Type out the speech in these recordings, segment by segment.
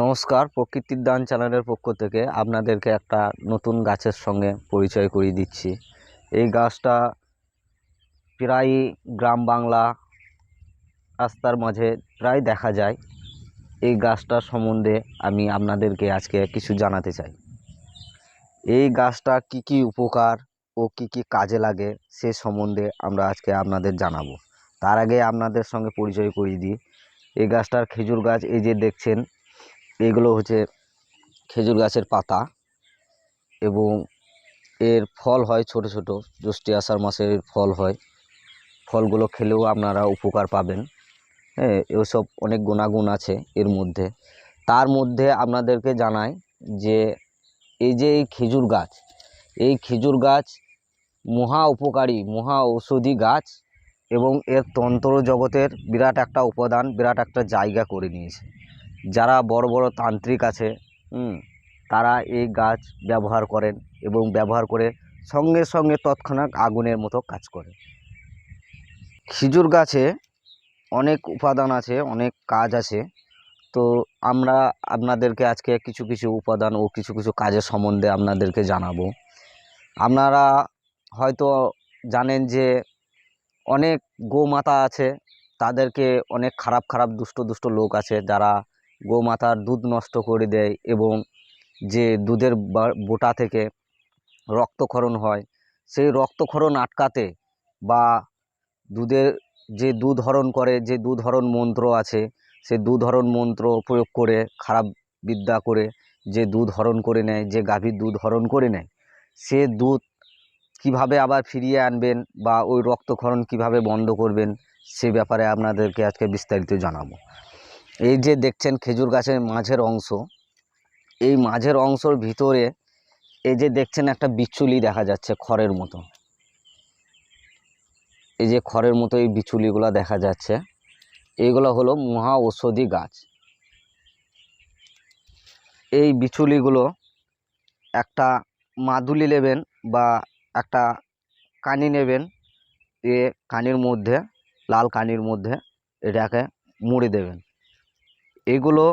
নমস্কার, প্রকৃতির দান চ্যানেলের পক্ষ থেকে আপনাদেরকে একটা নতুন গাছের সঙ্গে পরিচয় করিয়ে দিচ্ছি। এই গাছটা প্রায় গ্রাম বাংলা রাস্তার মাঝে প্রায় দেখা যায়। এই গাছটার সম্বন্ধে আমি আপনাদেরকে আজকে কিছু জানাতে চাই। এই গাছটা কি কি উপকার ও কি কি কাজে লাগে সে সম্বন্ধে আমরা আজকে আপনাদের জানাব। তার আগে আপনাদের সঙ্গে পরিচয় করিয়ে দিই। এই গাছটার খেজুর গাছ এই যে দেখছেন এগুলো হচ্ছে খেজুর গাছের পাতা এবং এর ফল হয় ছোট ছোট, জ্যৈষ্ঠী আষাঢ় মাসে এর ফল হয়। ফলগুলো খেলেও আপনারা উপকার পাবেন। হ্যাঁ এসব অনেক গুণাগুণ আছে এর মধ্যে। তার মধ্যে আপনাদেরকে জানাই যে এই যে এই খেজুর গাছ, এই খেজুর গাছ মহা উপকারী, মহা ঔষধি গাছ এবং এর তন্ত্র জগতের বিরাট একটা উপাদান, বিরাট একটা জায়গা করে নিয়েছে। যারা বড় বড় তান্ত্রিক আছে তারা এই গাছ ব্যবহার করেন এবং ব্যবহার করে সঙ্গে সঙ্গে তৎক্ষণাৎ আগুনের মতো কাজ করে। খেজুর গাছে অনেক উপাদান আছে, অনেক কাজ আছে। তো আমরা আপনাদেরকে আজকে কিছু কিছু উপাদান ও কিছু কিছু কাজের সম্বন্ধে আপনাদেরকে জানাব। আপনারা হয়তো জানেন যে অনেক গোমাতা আছে, তাদেরকে অনেক খারাপ খারাপ দুষ্ট দুষ্ট লোক আছে যারা গোমাতার দুধ নষ্ট করে দেয় এবং যে দুধের বোটা থেকে রক্তক্ষরণ হয়, সেই রক্তক্ষরণ আটকাতে বা দুধের যে দুধ হরণ করে, যে দুধ হরণ মন্ত্র আছে, সে দুধ হরণ মন্ত্র প্রয়োগ করে, খারাপ বিদ্যা করে যে দুধ হরণ করে নেয়, যে গাভীর দুধ হরণ করে নেয়, সে দুধ কীভাবে আবার ফিরিয়ে আনবেন বা ওই রক্তক্ষরণ কীভাবে বন্ধ করবেন, সে ব্যাপারে আপনাদেরকে আজকে বিস্তারিত জানাব। এই যে দেখছেন খেজুর গাছের মাঝের অংশ, এই মাঝের অংশর ভিতরে এই যে দেখছেন একটা বিচুলি দেখা যাচ্ছে খড়ের মতো। এই যে খড়ের মতো এই বিচুলিগুলো দেখা যাচ্ছে। এইগুলো হলো মহা ঔষধি গাছ। এই বিচুলিগুলো একটা মাদুলি নেবেন বা একটা কানি নেবেন, এ কানির মধ্যে, লাল কানির মধ্যে এটাকে মুড়ে দেবেন। এগুলো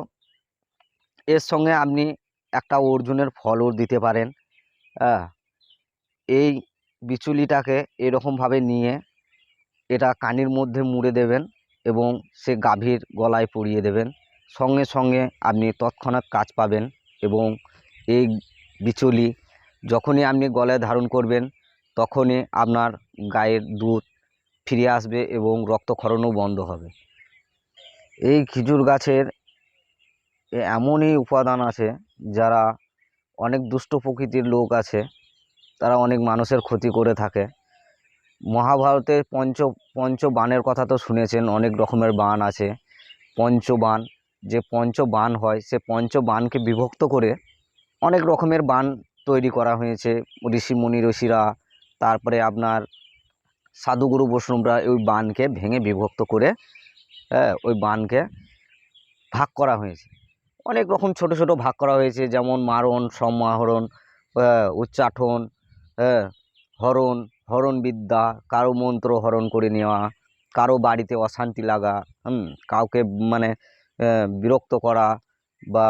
এর সঙ্গে আপনি একটা অর্জুনের ফলও দিতে পারেন। হ্যাঁ এই বিচুলিটাকে এরকমভাবে নিয়ে এটা কানির মধ্যে মুড়ে দেবেন এবং সে গাভীর গলায় পরিয়ে দেবেন। সঙ্গে সঙ্গে আপনি তৎক্ষণাৎ কাজ পাবেন এবং এই বিচুলি যখনই আপনি গলায় ধারণ করবেন তখনই আপনার গায়ের দুধ ফিরে আসবে এবং রক্তক্ষরণও বন্ধ হবে। এই খেজুর গাছের এমনই উপাদান আছে যারা অনেক দুষ্ট প্রকৃতির লোক আছে, তারা অনেক মানুষের ক্ষতি করে থাকে। মহাভারতের পঞ্চ পঞ্চ বাণের কথা তো শুনেছেন, অনেক রকমের বাণ আছে। পঞ্চবাণ, যে পঞ্চ বাণ হয়, সে পঞ্চ বাণকে বিভক্ত করে অনেক রকমের বাণ তৈরি করা হয়েছে। ঋষি মুনি, ঋষিরা, তারপরে আপনার সাধুগুরু বৈষ্ণবরা ওই বাণকে ভেঙে বিভক্ত করে হ্যাঁ ওই বাণকে ভাগ করা হয়েছে। অনেক রকম ছোট ছোট ভাগ করা হয়েছে, যেমন মারণ সমাহরণ উচ্চাটন হ্যাঁ হরণ হরণ বিদ্যা কারও মন্ত্র হরণ করে নেওয়া, কারও বাড়িতে অশান্তি লাগা, হুম, কাউকে মানে বিরক্ত করা বা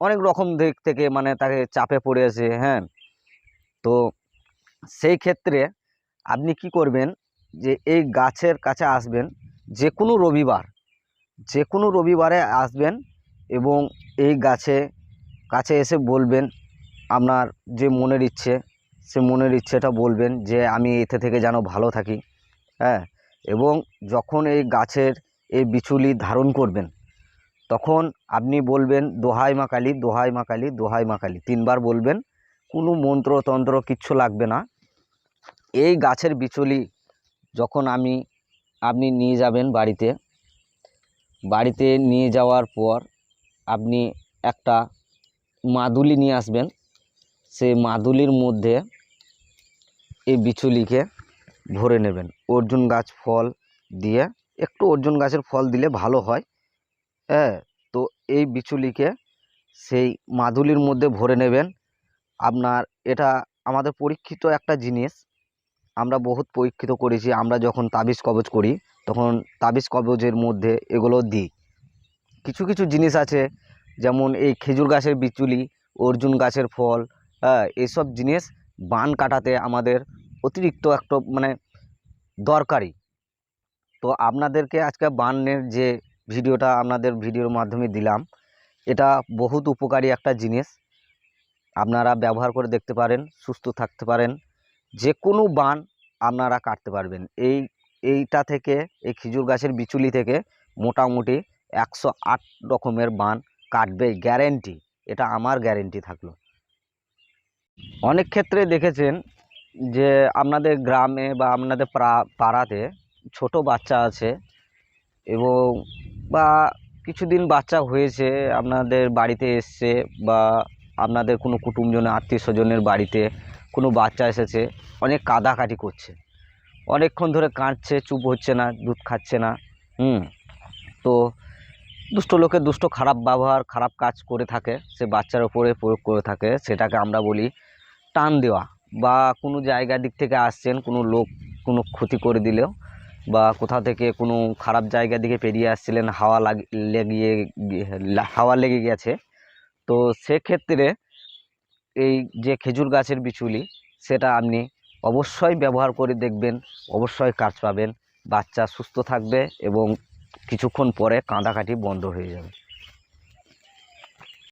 অনেক রকম দিক থেকে মানে তাকে চাপে পড়েছে হ্যাঁ। তো সেই ক্ষেত্রে আপনি কি করবেন যে এই গাছের কাছে আসবেন যে কোনো রবিবার যে কোনো রবিবারে আসবেন এবং এই গাছে, কাছে এসে বলবেন আপনার যে মনের ইচ্ছে, সে মনের ইচ্ছেটা বলবেন যে আমি এতে থেকে যেন ভালো থাকি হ্যাঁ? এবং যখন এই গাছের এই বিচুলি ধারণ করবেন, তখন আপনি বলবেন, দোহাই মা কালী, দোহাই মা কালী, দোহাই মা কালী। তিনবার বলবেন, কোনো মন্ত্রতন্ত্র কিচ্ছু লাগবে না। এই গাছের বিচুলি যখন আমি, আপনি নিয়ে যাবেন বাড়িতে বাড়িতে নিয়ে যাওয়ার পর আপনি একটা মাদুলি নিয়ে আসবেন। সেই মাদুলির মধ্যে এই বিচুলিকে ভরে নেবেন। অর্জুন গাছ ফল দিয়ে একটু অর্জুন গাছের ফল দিলে ভালো হয়। হ্যাঁ তো এই বিচুলিকে সেই মাদুলির মধ্যে ভরে নেবেন। আপনার এটা আমাদের পরীক্ষিত একটা জিনিস। আমরা বহুত পরীক্ষিত করেছি। আমরা যখন তাবিজ কবজ করি, তখন তাবিজ কবজের মধ্যে এগুলো দিই। কিছু কিছু জিনিস আছে, যেমন এই খেজুর গাছের বিচুলি, অর্জুন গাছের ফল হ্যাঁ এসব জিনিস বান কাটাতে আমাদের অতিরিক্ত একটা মানে দরকারি। তো আপনাদেরকে আজকে বানের যে ভিডিওটা আপনাদের ভিডিওর মাধ্যমে দিলাম, এটা বহুত উপকারী একটা জিনিস। আপনারা ব্যবহার করে দেখতে পারেন, সুস্থ থাকতে পারেন যে কোনো বান আপনারা কাটতে পারবেন। এই, এইটা থেকে, এই খেজুর গাছের বিচুলি থেকে মোটামুটি একশো আট রকমের বান কাটবে গ্যারেন্টি এটা আমার গ্যারেন্টি থাকল। অনেক ক্ষেত্রে দেখেছেন যে আপনাদের গ্রামে বা আপনাদের পাড়াতে ছোট বাচ্চা আছে এবং বা কিছুদিন বাচ্চা হয়েছে, আপনাদের বাড়িতে এসছে বা আপনাদের কোনো কুটুমজন আত্মীয় স্বজনের বাড়িতে কোনো বাচ্চা এসেছে, অনেক কাদাকাটি করছে। অনেকক্ষণ ধরে কাঁদছে, চুপ হচ্ছে না, দুধ খাচ্ছে না, হুম। তো দুষ্ট লোকে দুষ্ট খারাপ ব্যবহার, খারাপ কাজ করে থাকে, সে বাচ্চার ওপরে প্রয়োগ করে থাকে, সেটাকে আমরা বলি টান দেওয়া বা কোনো জায়গা দিক থেকে আসছেন, কোনো লোক কোনো ক্ষতি করে দিলেও বা কোথা থেকে কোনো খারাপ জায়গা দিকে পেরিয়ে আসছিলেন, হাওয়া লাগি, লেগিয়ে গিয়ে- হাওয়া লেগে গেছে, তো সেক্ষেত্রে এই যে খেজুর গাছের বিচুলি, সেটা আপনি অবশ্যই ব্যবহার করে দেখবেন, অবশ্যই কাজ পাবেন, বাচ্চা সুস্থ থাকবে এবং কিছুক্ষণ পরে কাঁদাকাটি বন্ধ হয়ে যাবে।